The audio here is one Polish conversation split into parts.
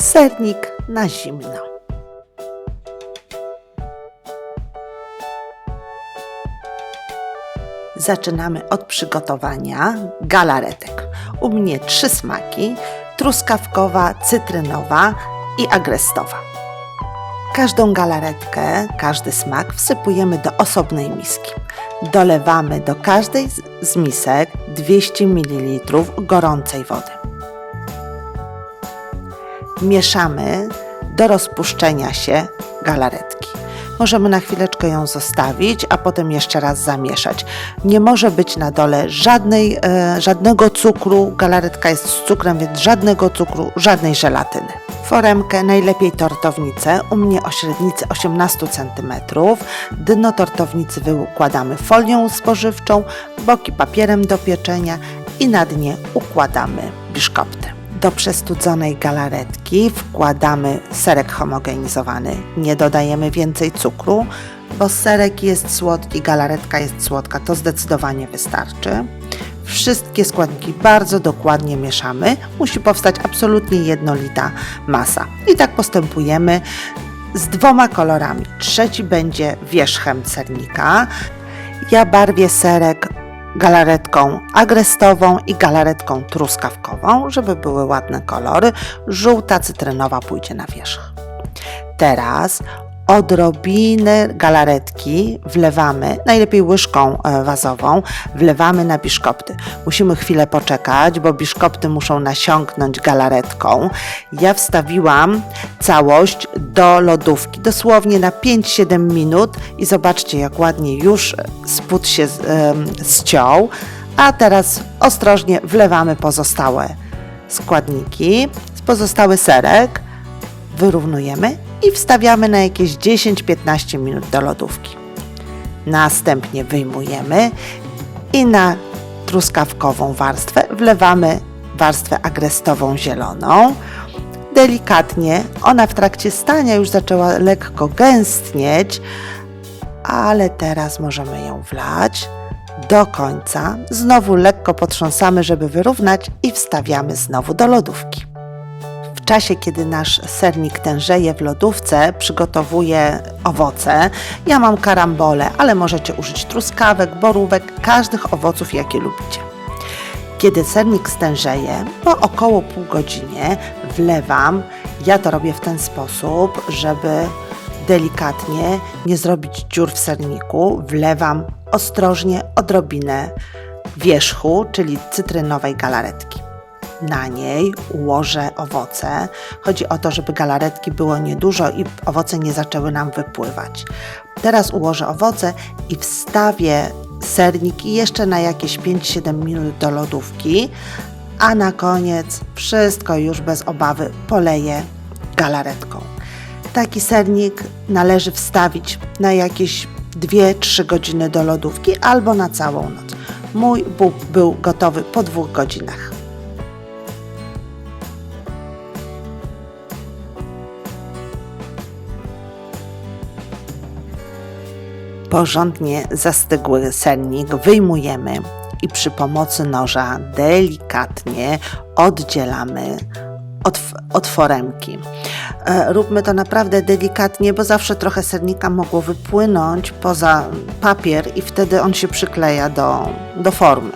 Sernik na zimno. Zaczynamy od przygotowania galaretek. U mnie trzy smaki: truskawkowa, cytrynowa i agrestowa. Każdą galaretkę, każdy smak wsypujemy do osobnej miski. Dolewamy do każdej z- misek 200 ml gorącej wody. Mieszamy do rozpuszczenia się galaretki. Możemy na chwileczkę ją zostawić, a potem jeszcze raz zamieszać. Nie może być na dole żadnej, e, żadnego cukru. Galaretka jest z cukrem, więc żadnego cukru, żadnej żelatyny. Foremkę, najlepiej tortownicę, u mnie o średnicy 18 cm. Dno tortownicy wykładamy folią spożywczą, boki papierem do pieczenia i na dnie układamy biszkopty. Do przestudzonej galaretki wkładamy serek homogenizowany. Nie dodajemy więcej cukru, bo serek jest słodki, galaretka jest słodka, to zdecydowanie wystarczy. Wszystkie składniki bardzo dokładnie mieszamy. Musi powstać absolutnie jednolita masa. I tak postępujemy z dwoma kolorami. Trzeci będzie wierzchem sernika. Ja barwię serek galaretką agrestową i galaretką truskawkową, żeby były ładne kolory. Żółta cytrynowa pójdzie na wierzch. Teraz odrobinę galaretki wlewamy, najlepiej łyżką e, wazową, wlewamy na biszkopty. Musimy chwilę poczekać, bo biszkopty muszą nasiąknąć galaretką. Ja wstawiłam całość do lodówki, dosłownie na 5-7 minut i zobaczcie, jak ładnie już spód się ściął. A teraz ostrożnie wlewamy pozostałe składniki, pozostały serek wyrównujemy i wstawiamy na jakieś 10-15 minut do lodówki. Następnie wyjmujemy i na truskawkową warstwę wlewamy warstwę agrestową zieloną. Delikatnie, ona w trakcie stania już zaczęła lekko gęstnieć, ale teraz możemy ją wlać do końca. Znowu lekko potrząsamy, żeby wyrównać i wstawiamy znowu do lodówki. Czasie, kiedy nasz sernik tężeje w lodówce, przygotowuję owoce. Ja mam karambole, ale możecie użyć truskawek, borówek, każdych owoców, jakie lubicie. Kiedy sernik stężeje, po około pół godzinie wlewam, ja to robię w ten sposób, żeby delikatnie nie zrobić dziur w serniku, wlewam ostrożnie odrobinę wierzchu, czyli cytrynowej galaretki. Na niej ułożę owoce. Chodzi o to, żeby galaretki było niedużo i owoce nie zaczęły nam wypływać. Teraz ułożę owoce i wstawię sernik i jeszcze na jakieś 5-7 minut do lodówki, a na koniec wszystko już bez obawy poleję galaretką. Taki sernik należy wstawić na jakieś 2-3 godziny do lodówki albo na całą noc. Mój bób był gotowy po dwóch godzinach. Porządnie zastygły sernik wyjmujemy i przy pomocy noża delikatnie oddzielamy od, od foremki. E, Róbmy to naprawdę delikatnie, bo zawsze trochę sernika mogło wypłynąć poza papier i wtedy on się przykleja do, do formy.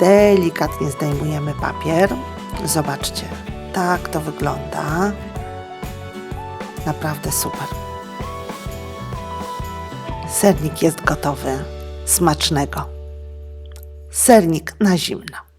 Delikatnie zdejmujemy papier. Zobaczcie, tak to wygląda. Naprawdę super. Sernik jest gotowy. Smacznego. Sernik na zimno.